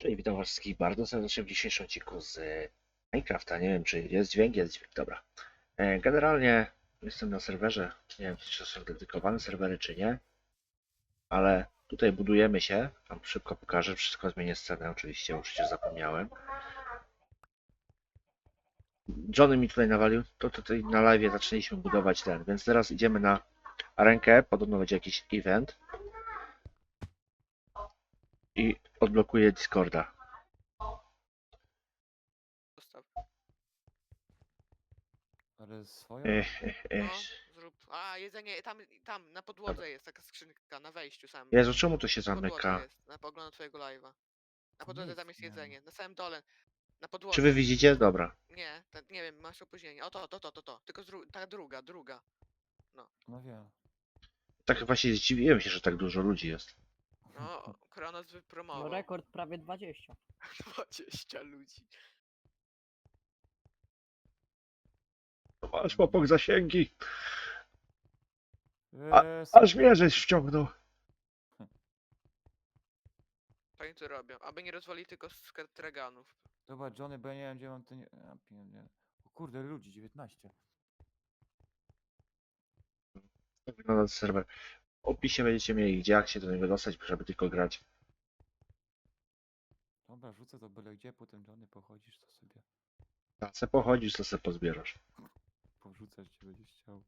Czyli witam was wszystkich bardzo serdecznie w dzisiejszym odcinku z Minecrafta. Nie wiem, czy jest dźwięk, jest dźwięk, dobra. E, Generalnie jestem na serwerze, nie wiem, czy są dedykowane serwery, czy nie, ale tutaj budujemy się, tam szybko pokażę, wszystko zmienię scenę oczywiście, bo przecież zapomniałem. Johnny mi tutaj nawalił, to tutaj na live zaczęliśmy budować ten, więc teraz idziemy na arenkę, podobno będzie jakiś event i odblokuję Discorda. Zostaw. Ale swoją? Ech, ech, ech. No, zrób. A, jedzenie, tam, tam, na podłodze jest taka skrzynka, na wejściu sam. Jezu, czemu to się Na podłodze zamyka? jest, na oglądu twojego live'a. Na podłodze nic tam jest nie ma. jedzenie, na samym dole. Na podłodze. Czy wy widzicie? Dobra. Nie, ten, nie wiem, masz opóźnienie. O to, to, to, to, to. Tylko zru... ta druga, druga. No wiem. Tak właśnie zdziwiłem się, że tak dużo ludzi jest. No, Kronos No wypromował. rekord prawie 20. 20 ludzi. Masz popok zasięgi. Eee, Aż mnie żeś wciągnął. To oni tu robią. Aby nie rozwali tylko z traganów. Dobra, Johnny, bo ja nie wiem gdzie mam ten... Ja pierdolę. O kurde, ludzi, 19. Tak wygląda serwer. W opisie będziecie mieli gdzie, jak się do niego dostać, żeby tylko grać. Dobra, rzucę to byle gdzie, potem Johnny pochodzisz, to sobie Jak se pochodzisz, to se pozbierasz. porzucać, gdzie będziesz chciał.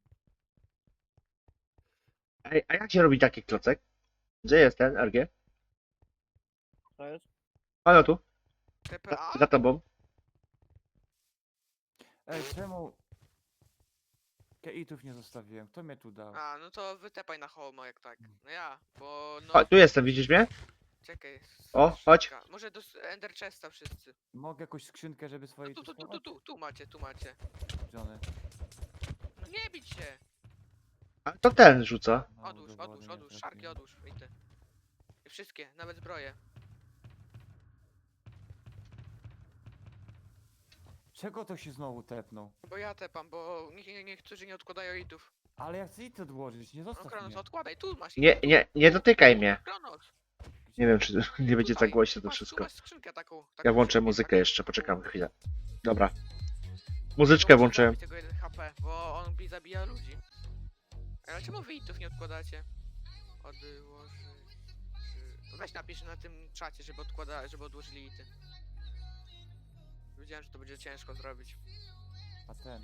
Ej, a jak się robi taki klocek? Gdzie jest ten RG? To jest? Ano tu, TPA? za tobą. Ej, czemu... Keitów nie zostawiłem, kto mnie tu dał? A, no to wytepaj na home jak tak. No ja, bo no... O, tu jestem, widzisz mnie? Czekaj. O, chodź. skrzynka. Może do s- Ender Chesta wszyscy. Mogę jakąś skrzynkę, żeby No swoje tu, tu, tu, tu, tu, tu macie, tu macie. Johnny. No nie bić się! A to ten rzuca. No, Odłóż, odłóż, odłóż, szarki odłóż, i ty. I wszystkie, nawet zbroje. Czego to się znowu tepnął? Bo ja tepam, bo niech, niech, niektórzy nie odkładają itów. Ale ja chcę it odłożyć, nie No zostaw Kronos, mnie. odkładaj, tu masz Nie, ity. nie, nie dotykaj mnie. Kronos, Nie wiem, czy nie będzie tutaj. tak głośno to masz, Tu wszystko. masz skrzynkę taką. Ja włączę skrzynkę, muzykę jeszcze, poczekam chwilę. Dobra. Muzyczkę włączyłem. zabić tego 1 HP, bo on bi zabija ludzi. Ale czemu wy itów nie odkładacie? Odłożyć... y, Weź napisz na tym czacie, żeby odkłada, żeby odłożyli ity. Wiedziałem, że to będzie ciężko zrobić. A ten...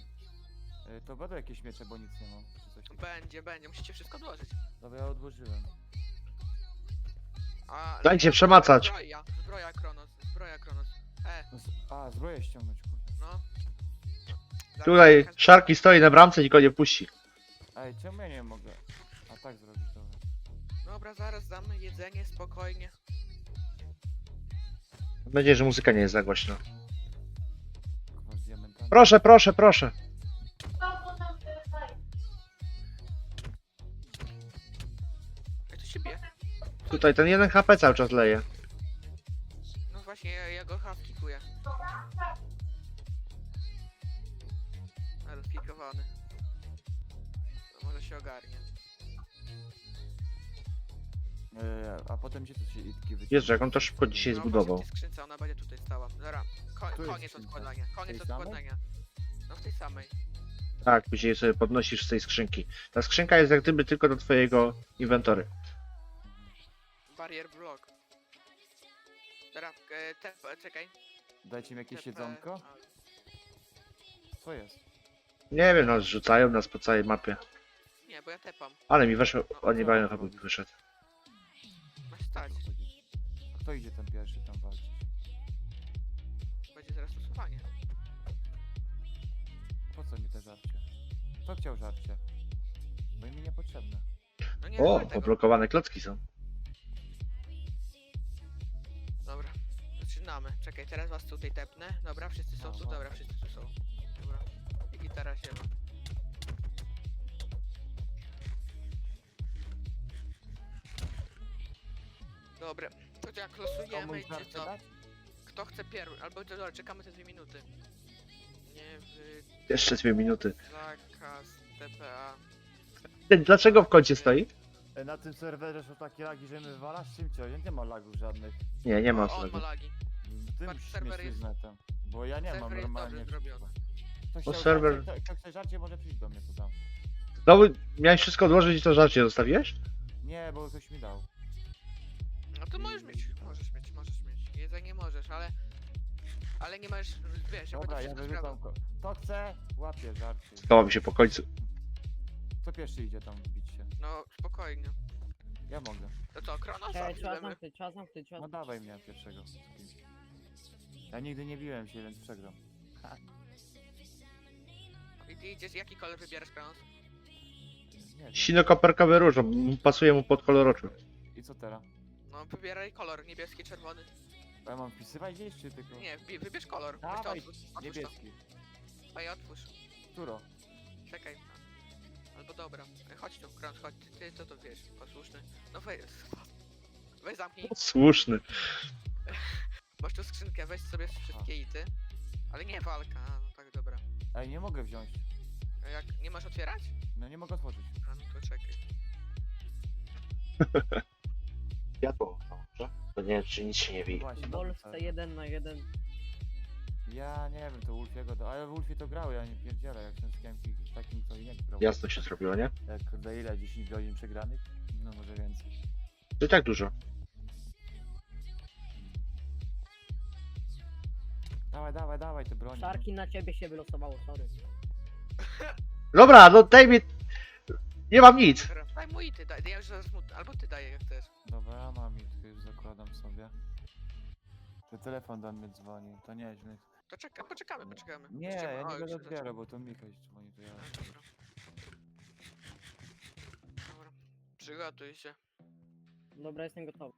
Y, To będą jakieś miecze, bo nic nie mam. Czy coś takiego. Będzie, będzie, musicie wszystko odłożyć. Dobra, ja odłożyłem. A, Dajcie przemacać. Zbroja, zbroja Kronos, zbroja Kronos. E, No z- A, zbroję ściągnąć, kurde. no. Zaraz Tutaj każdy- Szarki stoi na bramce, nikogo nie puści. Ej, czemu ja nie mogę? A tak zrobić, dobra. Dobra, zaraz damy jedzenie, spokojnie. Mam nadzieję, że muzyka nie jest za głośna. Proszę, proszę, proszę. Jak to się bije? Tutaj ten jeden HP cały czas leje. No właśnie, ja, ja go half kikuję. Ale skikowany. No może się ogarnie. E, a potem gdzie to się itki wyciąga? Jezu, jak on to szybko dzisiaj no zbudował. właśnie w tej skrzynce, ona będzie tutaj stała. Dobra, ko Tu jest koniec skrzynka. odkładania, koniec tej samej? odkładania. No w tej samej. Tak, później sobie podnosisz z tej skrzynki. Ta skrzynka jest jak gdyby tylko do twojego inwentory. Barrier block. Dobra, e, te, czekaj. Dajcie mi jakieś TP, jedzonko? a, Co jest? Nie wiem, nas rzucają nas po całej mapie. Nie, bo ja tepam. Ale mi weszło, o nie bają chyba mi wyszedł. Stać. A kto idzie ten pierwszy tam walczyć? Będzie zaraz stosowanie. Po co mi te żarcie? Kto chciał żarcie? Bo mi niepotrzebne. No nie O, tego. poblokowane klocki są. Dobra, zaczynamy. Czekaj, teraz was tutaj tepnę. Dobra, wszyscy są tu, Aha. dobra, wszyscy tu są. Dobra. I gitara się ma. Dobra, to jak losujemy, żarcie co? Kto chce pierwszy? Albo to dobra, czekamy te dwie minuty. Nie Jeszcze dwie minuty. zakaz TPA. Dlaczego w kącie stoi? E, Na tym serwerze są takie lagi, że my wywalasz czym cię? Nie ma lagów żadnych. Nie, nie ma O, on ma lagi. Ty Patrz, musisz serwer mieć jest- netem. Bo ja nie mam serwer jest normalnie. dobrze zrobiony. Ktoś Bo chciał serwer- żarcie, kto, kto chce żarcie, może przyjść do mnie, to dam. No, miałeś wszystko odłożyć i to żarcie zostawiłeś? Nie, bo ktoś mi dał. To możesz mieć, możesz mieć, możesz mieć. Jedzenie możesz, ale... Ale nie masz, wiesz, Dobra, to ja wyrzucam ko- To chce, łapie żarcie. Stało mi się po końcu. Kto pierwszy idzie tam bić się? No, spokojnie. Ja mogę. To co, Kronosa Czekaj, trzeba zamknąć, trzeba zamknąć, trzeba No dawaj mnie pierwszego. Ja nigdy nie biłem się, więc przegram. I ty idziesz, jaki kolor wybierasz, Kronos? Nie wiem. Sino-koperkowy róż, m, pasuje mu pod kolor oczu. I co teraz? No, wybieraj kolor, niebieski, czerwony. A ja mam wpisywać gdzieś, czy tylko... Nie, wybierz kolor. Weź to Dawaj, otwórz, otwórz to. niebieski. Ej, otwórz. Któro? Czekaj. Albo dobra. Ej, Chodź tu, Kronos, chodź. Ty, ty to to wiesz, posłuszny. No weź... Weź zamknij. Słuszny. Masz tu skrzynkę, weź sobie wszystkie ity. Ale nie walka, a, no tak, dobra. Ej, nie mogę wziąć. A jak nie masz otwierać? No nie mogę otworzyć. A no to czekaj. Światło. Dobrze. To nie, czy nic się nie wi. Właśnie, W dobry Polsce serwer. jeden na jeden. Ja nie wiem, to Ulfiego, do... ale w Ulfie to grał, ja nie pierdzielę, jak ten z kimś takim to i nie grał. Jasno się zrobiło, nie? Jak kurde ile? 10 godzin przegranych? No może więcej. To i tak dużo. Dawaj, dawaj, dawaj te broń. Szarki na ciebie się wylosowało, sorry. Dobra, no daj mi... Nie mam nic. Dobra, Daj mu ity, daj, ja już zaraz mu... Albo ty daj jak chcesz. Dobra, ja mam i tylko już zakładam sobie. To telefon do mnie dzwoni, to nieźle. To czekaj, poczekamy, poczekamy. Nie, Jeszcze- ja nie już będę się odbierał, zaczęło. bo to Michał dzwoni, to ja... Dobra. Dobra. Przygotuj się. Dobra, jestem gotowy.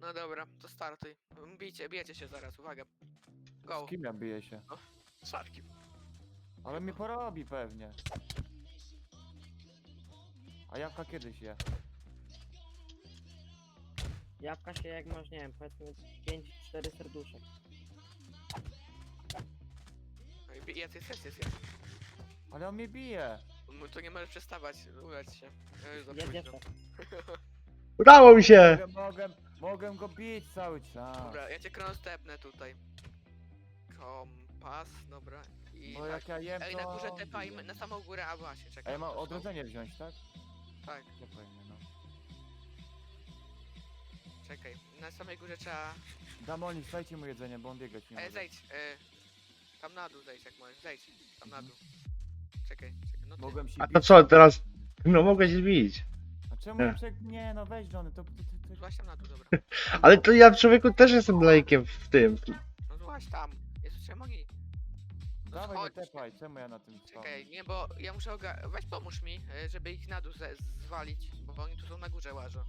No dobra, to startuj. Bijcie, bijecie się zaraz, uwaga. Go. Z kim ja biję się? Szarki. Ale mnie porobi pewnie. A jabłka kiedyś je. Jabłka się jak masz, nie wiem, powiedzmy 5-4 serduszek. No i bij- Jest, jest, jest, jest, jest. Ale on mnie bije! M- To nie możesz przestawać, uleć się. Ja już za Jest późno. jeszcze. Udało mi się! Mogę, mogę, mogę go bić cały czas. Dobra, ja cię kronostepnę tutaj. Kompas, dobra. I Bo tak. jak ja jem, Ej, to... na górze tepajmy, na samą górę, a właśnie, A czekaj. ja mam to są- odrodzenie wziąć, tak? Tak, Czekaj mnie, no. czekaj. Na samej górze trzeba... Damoni, dajcie mu jedzenie, bo on biegać nie Ej, może. zejdź, e, tam na dół zejdź jak możesz, zejdź, tam na Mhm. dół. Czekaj, czekaj, no ty. Mogłem się A to bić. co, teraz... No mogę się zbić. A czemu Nie. nie. Przek... Nie no, weź Johnny, to... to, to, to... Złaś tam na dół, dobra. Ale to ja człowieku też jestem lejkiem w tym. No złaś tam. Dawaj, nie chodź. tepaj, czemu ja na tym Czekaj, nie, bo ja muszę oga... Weź pomóż mi, e, żeby ich na dół ze- zwalić, bo oni tu są na górze łażą.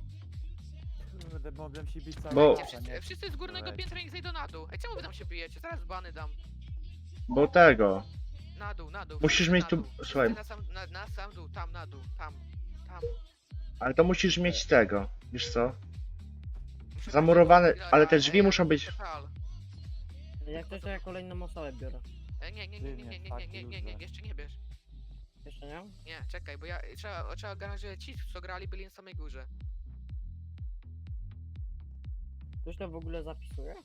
Kurde, mogłem się bić cały Bo- Gdzie czas, a wszyscy, nie? wszyscy z górnego Weź. piętra niech zejdą na dół. Ej, czemu wy tam się bijecie? Zaraz bany dam. Bo tego. Na dół, na dół. Musisz wszyscy mieć na tu- dół. Wszyscy słuchaj. Na sam, na, na sam dół, tam na dół, tam, tam. Ale to musisz mieć tego. Wiesz co? Muszę Zamurowane, ale te drzwi muszą być-. Jak coś, to ja kolejną osobę biorę. Ej, nie, nie, nie, nie, nie, nie, nie, nie, nie, nie, jeszcze nie bierz. Jeszcze nie? Nie, czekaj, bo ja trzeba, trzeba ogarnąć, że ci, co grali, byli na samej górze. Ktoś to w ogóle zapisuje?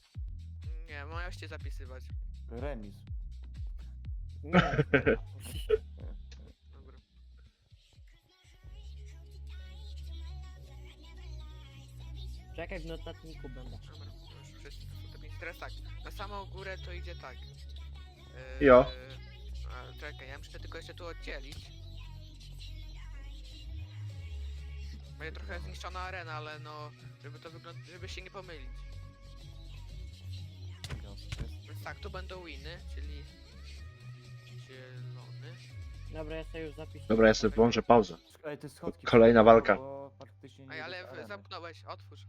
Nie, mają się zapisywać. Remis. Nie. Dobra. Czekaj, w notatniku będę. Dobra, już pięć. Teraz tak, na samą górę to idzie tak. Yy, Jo. A, czekaj, ja muszę tylko jeszcze tu oddzielić. Będzie trochę zniszczona arena, ale no, żeby to wygląda, żeby się nie pomylić. Więc tak, tu będą winy, czyli zielony. Dobra, ja sobie już zapisuję. Dobra, ja sobie włączę pauzę. Ej, te schodki... Kolejna walka. bo faktycznie nie Ej, ale widać w- areny. zamknąłeś, otwórz.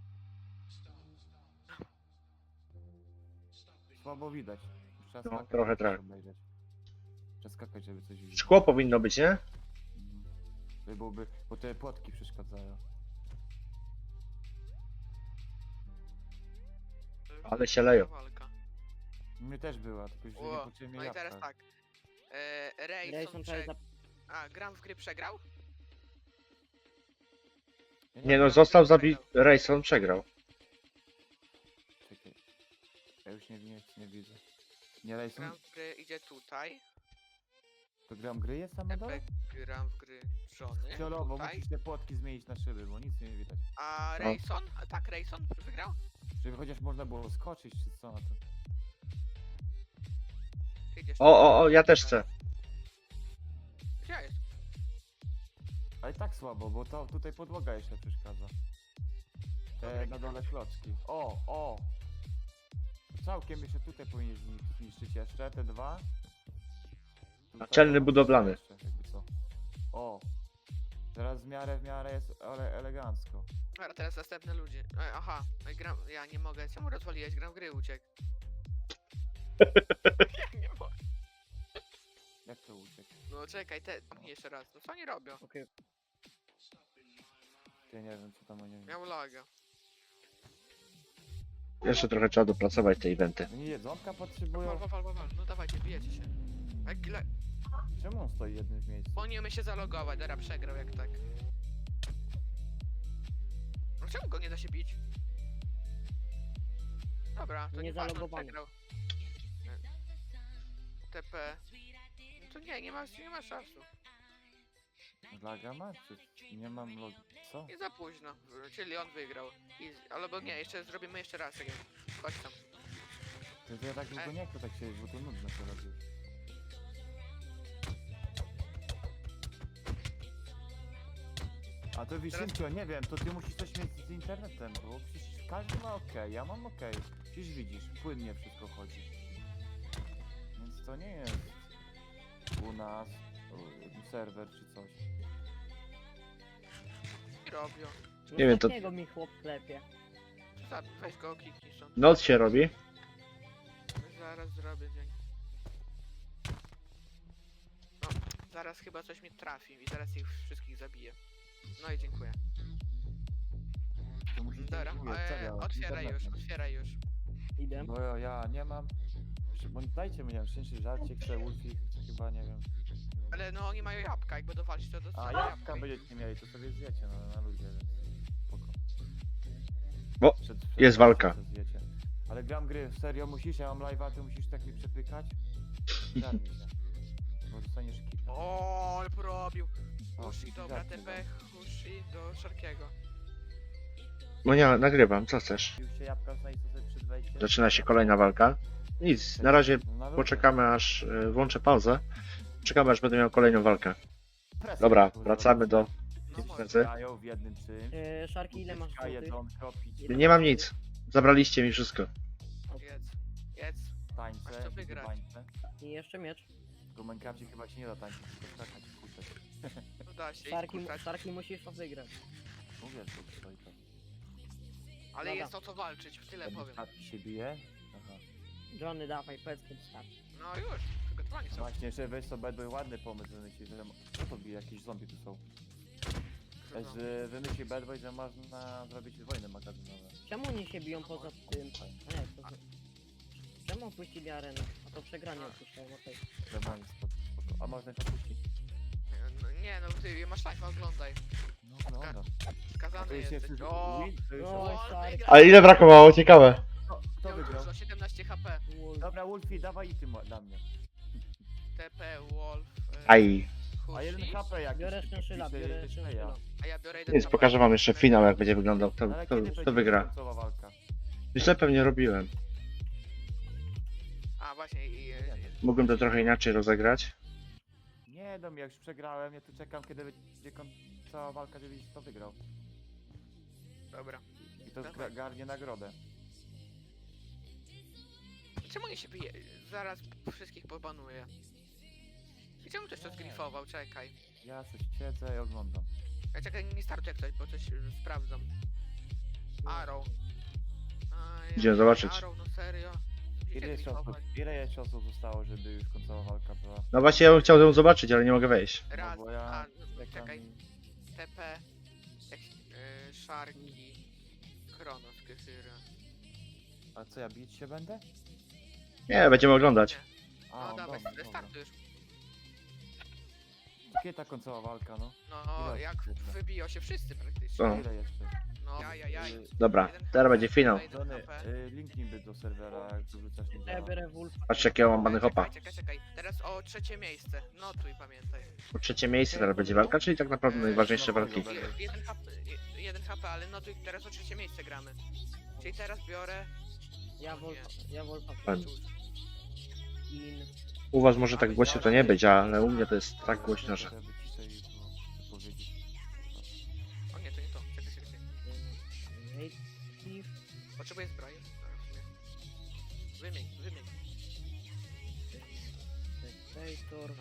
Słabo widać. Trzeba No, skakać, trochę, żeby trochę. coś obejrzeć. Trzeba skakać, żeby coś widzieć. Szkło powinno być, nie? Mhm. To byłoby, bo te płotki przeszkadzają. Ale się leją. Walka. Mnie też była, tylko że nie poczułem no i teraz tak. E, Rayson trzeba przeg... zap... A, gram w gry przegrał? Nie no, został zabity. Rayson przegrał. Czekaj. Ja już nie, nie, nie widzę. Nie Rejson? Gram w gry idzie tutaj. To gram gry jest tam na dole? Epek gram w gry żony. Ciolowo, tutaj. musisz te płotki zmienić na szyby, bo nic nie widać. A No. Rayson? A tak, Rayson wygrał? Żeby chociaż można było skoczyć, czy co na to. Ty idziesz O, o, o, ja też chcę. Gdzie jest? Ale tak słabo, bo to tutaj podłoga jeszcze przeszkadza. Te na dole klocki. O, o! Całkiem jeszcze tutaj powinien zni- zniszczyć jeszcze te dwa. Tutaj, Naczelny o, budowlany. jeszcze, jakby co. O! Teraz w miarę, w miarę jest ele elegancko. Dobra, teraz następne ludzie. E, aha, i gram, ja nie mogę. Czemu rozwaliłeś? Gram w gry uciekł. ja nie mogę. Jak to uciekł? No czekaj, te zamknij jeszcze raz. No co oni robią? Okej. Ja nie wiem co tam oni... Miał laga. Jeszcze trochę trzeba dopracować te eventy. Oni jedzonka potrzebują? wal, wal, wal, wal. No dawajcie, bijecie się. Jak, le... Czemu on stoi jednym w miejscu? Bo nie umie się zalogować, Dara przegrał jak tak. No czemu go nie da się bić? Dobra, to Nie nie ważne, przegrał. TP. No to nie, nie ma, nie ma czasu. Laga ma? Czy nie mam logi? Co? Nie za późno. Czyli on wygrał. I, albo nie, jeszcze zrobimy jeszcze raz. Tak jak- Chodź tam. To, to ja tak długo nie chcę tak siedzieć, bo to nudno się robi. A to Wiszynko, nie wiem, to ty musisz coś mieć z internetem, bo przecież każdy ma ok, ja mam ok. Przecież widzisz, płynnie wszystko chodzi. Więc to nie jest u nas serwer coś. Robią. No Nie wiem, to- takiego mi chłop klepie. Weź go, kliknij stąd. Noc się robi. Zaraz zrobię dzień. No, zaraz chyba coś mi trafi i zaraz ich wszystkich zabiję. No i dziękuję. To musisz Dobra, e, otwieraj już, otwieraj już. Idę. Bo ja, ja nie mam. Proszę, Bądź dajcie mi, nie wiem, szczęście żarcie, chce Wolfie, chyba nie wiem. Ale no oni mają jabłka, jak będą walczyć to A dostaną jabłka będziecie mieli, to sobie zjecie na, na ludzie, więc spoko. Bo Przed- przed jest walka. zjecie. Ale gram gry, serio musisz, ja mam live'a, ty musisz tak mi przepykać? Zgarnij się. Bo dostaniesz kika. O, ale porobił. O, Hushi, dobra, TP, Hushi do Szarkiego. No nie, nagrywam, co chcesz? Już się jabłka znajdzie sobie przed wejściem? Zaczyna się kolejna walka. Nic, na razie No, na ludzie. poczekamy aż y, włączę pauzę. Czekamy aż będę miał kolejną walkę. Dobra, wracamy do w jednym. E, Szarki, ile masz złotych? jedzonko, Nie mam nic. Zabraliście mi wszystko. Jedz, jedz. Masz tańce, co wygrać. tańce. I jeszcze miecz. W Minecrafcie chyba się nie da tańczyć, tylko skakać, kuszać. No da się, Szarki, i kurczać. Szarki musisz to wygrać. Mówię, że to to. Ale Dobra. jest o co walczyć, tyle powiem. Delikatnie się bije. Aha. Johnny, dawaj, powiedz kiedy start. No już, są. Właśnie, jeszcze weź sobie Bad Boy ładny pomysł wymyślił, że... Co to bije? Jakieś zombie tu są. No. Że wymyślił Bad Boy, że można zrobić wojny magazynowe. Czemu oni się biją poza tym? A nie, to... Czemu opuścili arenę? A to przegranie opuszczają, okej. Jest spoko, spoko. A można to puścić? No, nie no, ty masz live, oglądaj. No, no, no. A Skazany już jesteś. jest O, win? To już No, jest... Ale ile brakowało? Ciekawe. Kto, kto wygrał? dużo, 17 HP. Dobra, Wolfie, dawaj i ty dla mnie. TP, Wolf, e, Aj. A jeden Hushi, HP jakiś. Biorę szczęszyla, pisze, biorę ja. a ja biorę jeden Więc HP. pokażę wam jeszcze finał, jak będzie wyglądał. Kto, Ale kto, kiedy kto będzie wygra. końcowa walka? Źle pewnie robiłem. A właśnie, i... e, Mógłbym to trochę inaczej rozegrać. Nie no, ja już przegrałem, ja tu czekam kiedy będzie koń- cała walka, żebyś to wygrał. Dobra. I to zgra- garnie nagrodę. Czemu nie się bije? Zaraz wszystkich pobanuję. I czemu ktoś to zgrifował? Czekaj. Ja coś siedzę i oglądam. Ja czekaj, nie startuję ktoś, bo coś y, sprawdzam. Arrow. Ajaj, Idziemy zobaczyć. Arrow, no serio. Ile jeszcze, osób, ile jeszcze osób zostało, żeby już końcowa walka była? No właśnie, ja bym chciał ją zobaczyć, ale nie mogę wejść. Raz, bo ja a, no, Czekam czekaj. i- TP, jak, y, Szarki, Kronos, Kyfyra. A co, ja bić się będę? Nie, będziemy oglądać. A, No dawaj, dobra, dobra. startuj już. Kiedy ta końcowa walka, no? No, Ile jak jeszcze? wybiją się wszyscy praktycznie. O. Ile jeszcze? No, jajajaj. Y, Dobra, Jeden teraz będzie finał. Johnny, y, linknij by do serwera, jak tu wrzucasz nie Ja działa. Patrz jakie ja mam bany hopa. Czekaj, czekaj, czekaj. Teraz o trzecie miejsce. No tu i pamiętaj. Po trzecie miejsce teraz będzie walka, czyli tak naprawdę Eee, najważniejsze no, walki. dobra. Je- Jeden HP, je- jeden HP, ale no tu teraz o trzecie miejsce gramy. Czyli teraz biorę... Ja Wolfa, ja Wolfa. Pan. In. U was może tak głośno to nie być, ale u mnie to jest tak głośno, że... O nie, to nie to. Czekaj, czekaj. Native. Potrzebuję. Wymień, wymień. Dictator.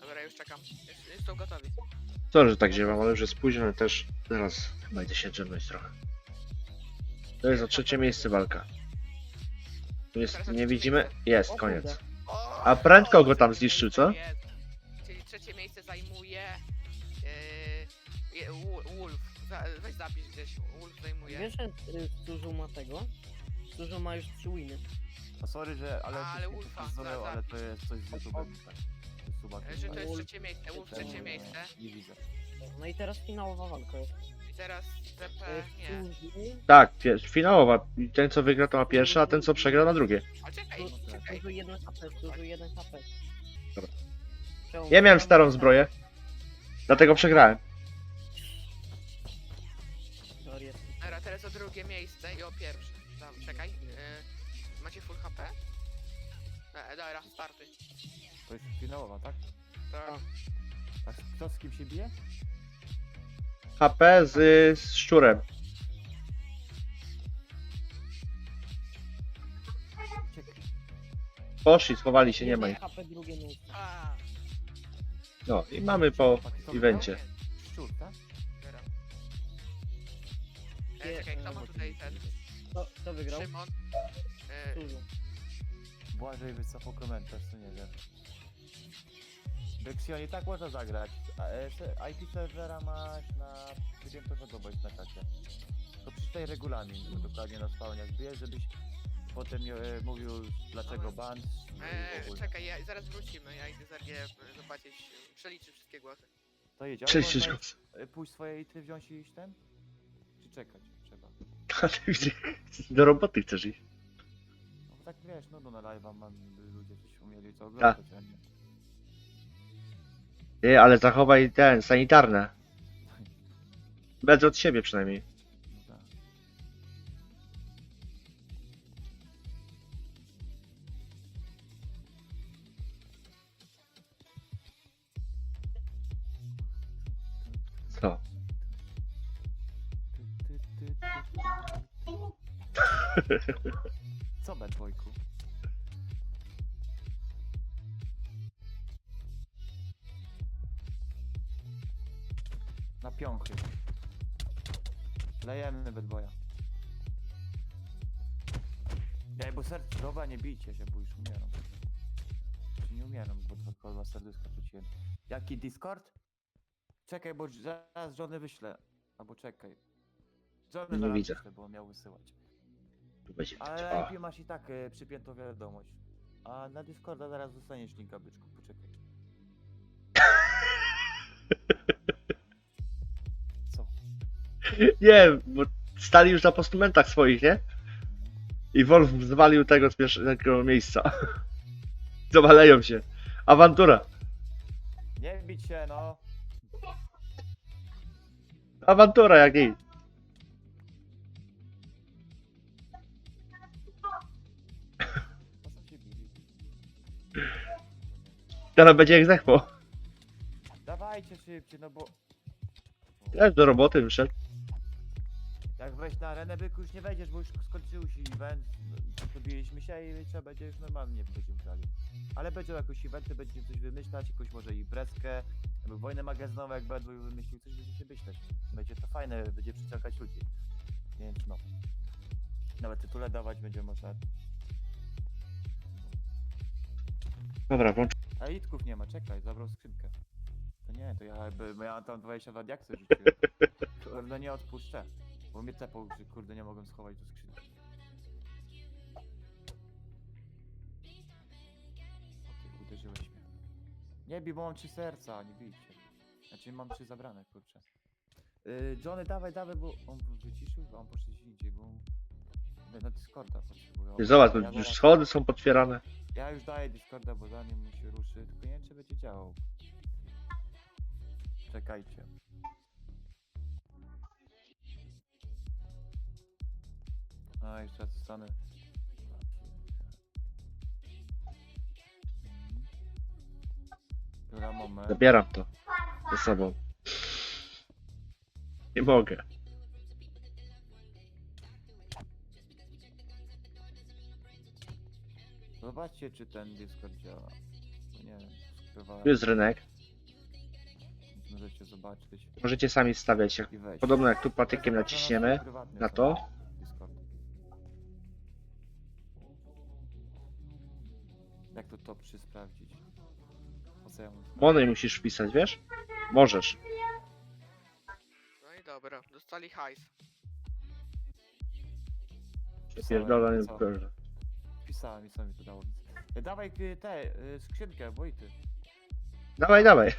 Dobra, już czekam. Gotowi. To, że tak ziewam, ale już jest późno, ale też teraz chyba idę się drzemnąć trochę. To jest o trzecie miejsce walka. Tu jest, nie widzimy? Jest, koniec. A prędko go tam zniszczył, co? Czyli trzecie miejsce zajmuje... Yy, je- Wo- Wolf. Za, weź zapisz gdzieś. Wolf zajmuje. Wiesz, że y, ma tego? Stużu ma już trzy winy. A sorry, że ale... Ale mi Ulfa, za- ale to jest coś z YouTube'em. tak. To suba, E, Że to jest Wolf. trzecie miejsce. Wolf trzecie miejsce. Nie widzę. No i teraz finałowa walka jest. Teraz TP... Y, Nie. Tak, pier- finałowa. I Ten co wygra to ma pierwsze, a ten co przegra na drugie. A czekaj, Stu- czekaj. Stużu 1 HP, Stużu 1 HP. Dobra. Czemu? Ja miałem starą zbroję, dlatego przegrałem. Dobra, teraz o drugie miejsce i o pierwsze. Dobra, czekaj. Yy, macie full HP? E, dobra, startuj. To jest finałowa, tak? Tak. A kto z kim się bije? HP z, z szczurem. Poszli, schowali się, nie ma ich. HP drugie miejsce. A, No i mamy po to evencie. Szczur, tak? E, czekaj, kto ma bo tutaj to- ten? Wygrał? Szymon. E. Błażej wycofał komentarz, co nie wiem. Bexion i tak można zagrać. A, e, se- IP serwera masz na... Wiem to podobać na czacie. To przeczytaj regulamin, dokładnie na spawniach bije, żebyś potem nie, e, mówił dlaczego ban. i e, ogólnie. czekaj, ja, zaraz wrócimy. Ja idę Zargie e, zobaczyć, e, przeliczyć wszystkie głosy. To jedzie. Cześć, Można, cześć. e, Pójść swoje wziąć i iść ten? Czy czekać? Trzeba. A ty gdzie? Do roboty chcesz iść. No bo tak wiesz, no do na live'a mam by ludzie coś umieli Tak. co oglądać, a nie. Nie, ale zachowaj ten, sanitarne. Bez od siebie przynajmniej. No tak. Co? Ty, ty, ty, ty. Na piąchy. Lejemy bad boya. Daj, bo serce, dobra, nie bijcie się, bo już umieram. Czy nie umieram, bo dwa kolba serduszka rzuciłem. Jaki Discord? Czekaj, bo zaraz żony wyślę. Albo czekaj. Żony Nie zaraz widzę. wyślę, bo miał wysyłać. Tu będzie. Ale O, IP masz i tak e, przypiętą wiadomość. A na Discorda zaraz dostaniesz linka, byczku, Nie, bo stali już na postumentach swoich, nie? I Wolf zwalił tego z pierwszego miejsca. Zawaleją się. Awantura. Nie bić się, no! Awantura jak nic. Teraz będzie egzekwo. Dawajcie szybciej, no bo... Też do roboty wyszedł. Wejść na arenę, byku już nie wejdziesz, bo już skończył się event. no, Dobiliśmy się i trzeba będzie już normalnie będziemy grali. Ale będą jakoś eventy, będziemy coś wymyślać, jakąś może i breskę, albo wojnę magazynową, jak będą wymyślił, coś będziecie myśleć. Będzie to fajne, będzie przyciągać ludzi. Więc no. Nawet tytule dawać będzie można. Dobra, włącz. A itków nie ma, czekaj, zabrał skrzynkę. To nie, to ja, by, bo ja mam tam 22 diaksy rzuciłem. Kurde, nie odpuszczę. Bo mnie tepał, że kurde nie mogłem schować do skrzynki. Nie bij, bo mam trzy serca, nie bijcie. Znaczy mam trzy zabrane, kurczę. Yy, Johnny, dawaj, dawaj, bo on wyciszył, a on poszedł gdzie indziej, bo na- Discorda potrzebuję. Zobacz, Ja już zaraz- schody są potwierane. Ja już daję Discorda, bo zanim mu się ruszy, tylko nie wiem czy będzie działał. Czekajcie. A, jeszcze raz zostanę. Dobra, moment. Zabieram to ze sobą. Nie mogę. Zobaczcie czy ten Discord działa. Bo Nie wiem, skrywałem. Tu jest rynek. Możecie zobaczyć Możecie sami stawiać. Jak, i wejść. podobno jak tu patykiem naciśniemy na to, top 3 sprawdzić? Po co ja Monej musisz wpisać, wiesz? Możesz. No i dobra, dostali hajs. Pierdolę, co? nie Wpisałem i co mi to dało nic. E, Dawaj y, te, y, skrzynkę, Wojty. Dawaj, dawaj.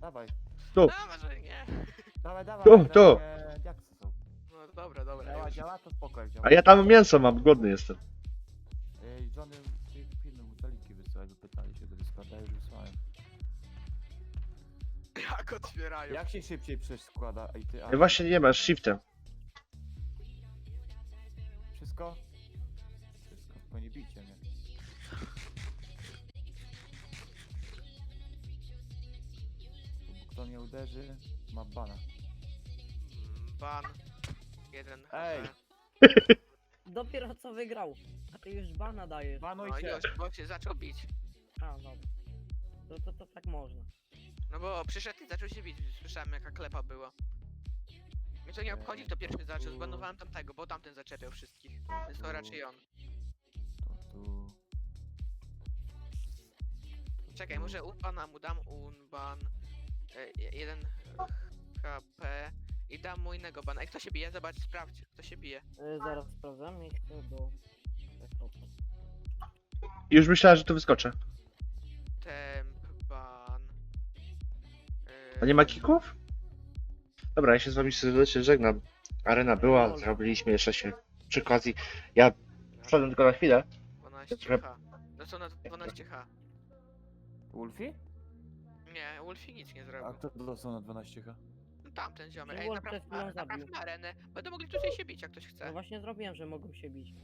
Dawaj, Tu. No może nie. dawaj, dawaj. Tu, te, tu. e, Diaksy są. No dobra, dobra. Działa, już. działa, to spoko jak działa. A ja tam mięso mam, głodny jestem. Ej, Johnny, wysłać, by pytali się do Discorda, ja już wysłałem. Jak otwierają. Jak się szybciej przeskłada? A, Ja właśnie nie masz shiftem. Wszystko? Wszystko, tylko nie bijcie mnie. Bo Kto mnie uderzy, ma bana. Mm, Ban. Jeden. Ej. Dopiero co wygrał. A ty już bana dajesz. Banuj No się! już, bo się zaczął bić. A, dobra. To, to, to tak można. No bo przyszedł i zaczął się bić. Słyszałem jaka klepa była. Mnie to nie obchodzi, kto pierwszy zaczął. Zbanowałem tamtego, bo tamten zaczepiał wszystkich. Więc to raczej on. To tu... Czekaj, może unbana mu dam unban. E, je- jeden HP. I dam mu innego bana. Ej, kto się bije? Zobacz, sprawdź, kto się bije. Y, zaraz sprawdzam i chcę desktop'a. Już myślałem, że tu wyskoczę. Temp ban. A nie ma kików? Dobra, ja się z wami serdecznie żegnam. Arena była, zrobiliśmy jeszcze się przy okazji. Ja wszedłem tylko na chwilę. 12H. No co na 12H? Wolfie? Nie, Wolfie nic nie A zrobił. kto dostał na 12k? No tamten ziomek. Ej, Wolf napraw, przed chwilą na- naprawmy zabił. arenę. Będą mogli tutaj się bić, jak ktoś No chce. właśnie zrobiłem, że mogą się bić.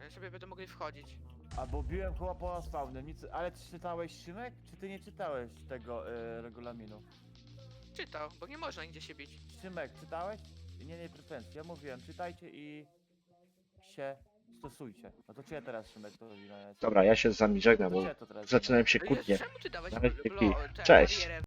E, Sobie będą mogli wchodzić. Albo biłem chyba po spawnem, nic... ale czy czytałeś Szymek? Czy ty nie czytałeś tego e, regulaminu? Czytał, bo nie można nigdzie się bić. Szymek, czytałeś? Nie, nie, pretensje. Ja mówiłem, czytajcie i się stosujcie. No to czy ja teraz Szymek to robi na Dobra, ja się z wami żegnam, To bo to teraz zaczynają się kłótnie. Czemu ty Nawet Cześć. barierę